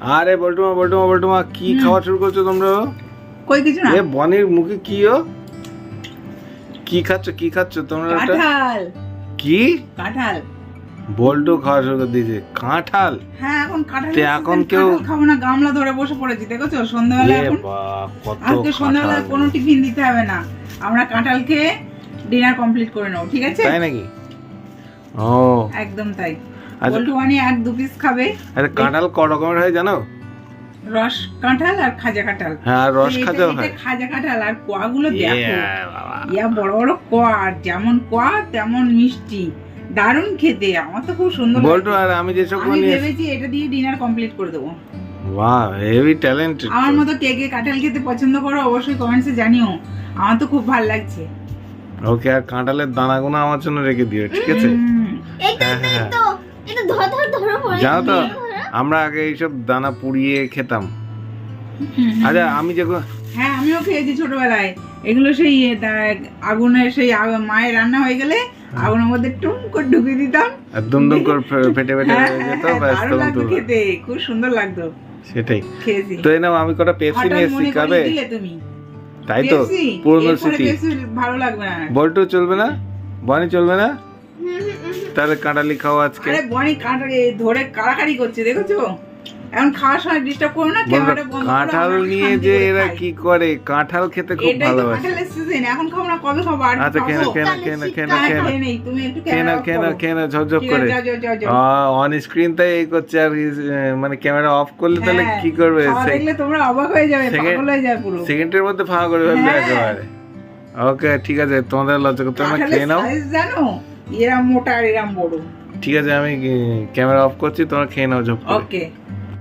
আরে বল্টুমা বল্টুমা বল্টুমা কি খাওয়া শুরু করছ তোমরা? কই কিছু না। এ বনির মুখে কি ও? কি খাচ্ছ কি খাচ্ছ তোমরা কাঁঠাল। কি? কাঁঠাল। বল্টু খাওয়া শুরু করে দিয়েছে। কাঁঠাল? হ্যাঁ এখন কাঁঠাল এখন কেউ- খাব না গামলা ধরে বসে পড়েছি দেখেছ? সন্ধ্যাবেলা এখন আজকে সন্ধ্যাবেলা কোনো টিফিন দিতে হবে না। আমরা কাঁঠাল খেয়ে ডিনার কমপ্লিট করে নেব ঠিক আছে? তাই নাকি? ও। একদম তাই। বল্টু মানে এক দু পিস খাবে। আরে কাঁঠাল ক রকমের হয় জানো? রস কাঁঠাল আর খাজা কাঁঠাল। হ্যাঁ রস এটা- হয়। খাজা কাঁঠাল আর কোয়াগুলো দেখো। ইয়ে, বড় বড় কোয়া যেমন কোয়া তেমন মিষ্টি। দারুণ খেতে আমার তো খুব সুন্দর বল্টু আর আমি যেসব আমি ভেবেছি এটা দিয়ে ডিনার কমপ্লিট করে দেবো। বাহ হেভি ট্যালেন্টেড আমার মতো কে কে কাঁঠাল খেতে পছন্দ করো অবশ্যই কমেন্টসে জানিও। আমার তো খুব ভালো লাগছে। ওকে আর কাঁঠালের দানাগুলো আমার জন্য রেখে দিও ঠিক আছে। এটা হ্যাঁ, হ্যাঁ। তো। এটা ধর ধর ধরো পড়ে জানো তো আমরা আগে এইসব দানা পুড়িয়ে খেতাম। আচ্ছা আমি যখন হ্যাঁ আমিও খেয়েছি ছোটবেলায়। এগুলো সেই আগুনের সেই মায়ের রান্না হয়ে গেলে আগুনের মধ্যে টুম করে ঢুকিয়ে দিতাম। আর দুম দুম করে ফেটে ফেটে হ্যাঁ, যেত হ্যাঁ, ব্যাস তখন তো খেতে খুব সুন্দর লাগতো। সেটাই। খেয়েছি। তো এই নাও আমি কটা পেপসি হঠাৎ নিয়ে এসেছি খাবে তাই তো? পুরনো স্মৃতি। ভালো লাগবে না। বল্টু চলবে না? বনি চলবে না। তাহলে কাঁটালি খাও আজকে। আরে বনি কাঁটা এ ধরে কাড়াকাড়ি করছে দেখেছ? এখন খাওয়ার সময় ডিস্টার্ব করো না ক্যামেরাটা বন্ধ কাঁঠাল নিয়ে যে এরা। কি করে? কাঁঠাল খেতে খুব ভালোবাসে। কাঁঠালের সিজন এখন খাব না কবে খাব আর আচ্ছা কেন কেন কেন তুমি একটু খেয়ে নাও করো। খেয়ে নাও ঝকঝক করে। অন স্ক্রিন তাই এই করছে আর মানে ক্যামেরা অফ করলে তাহলে হ্যাঁ, কি করবে? দেখলে তোমরা অবাক হয়ে যাবে পাগল হয়ে যাবে পুরো। সেকেন্ডের মধ্যে ফাঁকা করে ফেলবে হ্যাঁ। একেবারে। ওকে ঠিক আছে তোমাদের লজ্জা করতে না খেয়ে নাও। জানো? এরাম মোটা আর এরাম বড়। ঠিক আছে আমি ক্যামেরা অফ করছি তোমরা খেয়ে নাও ঝপ ওকে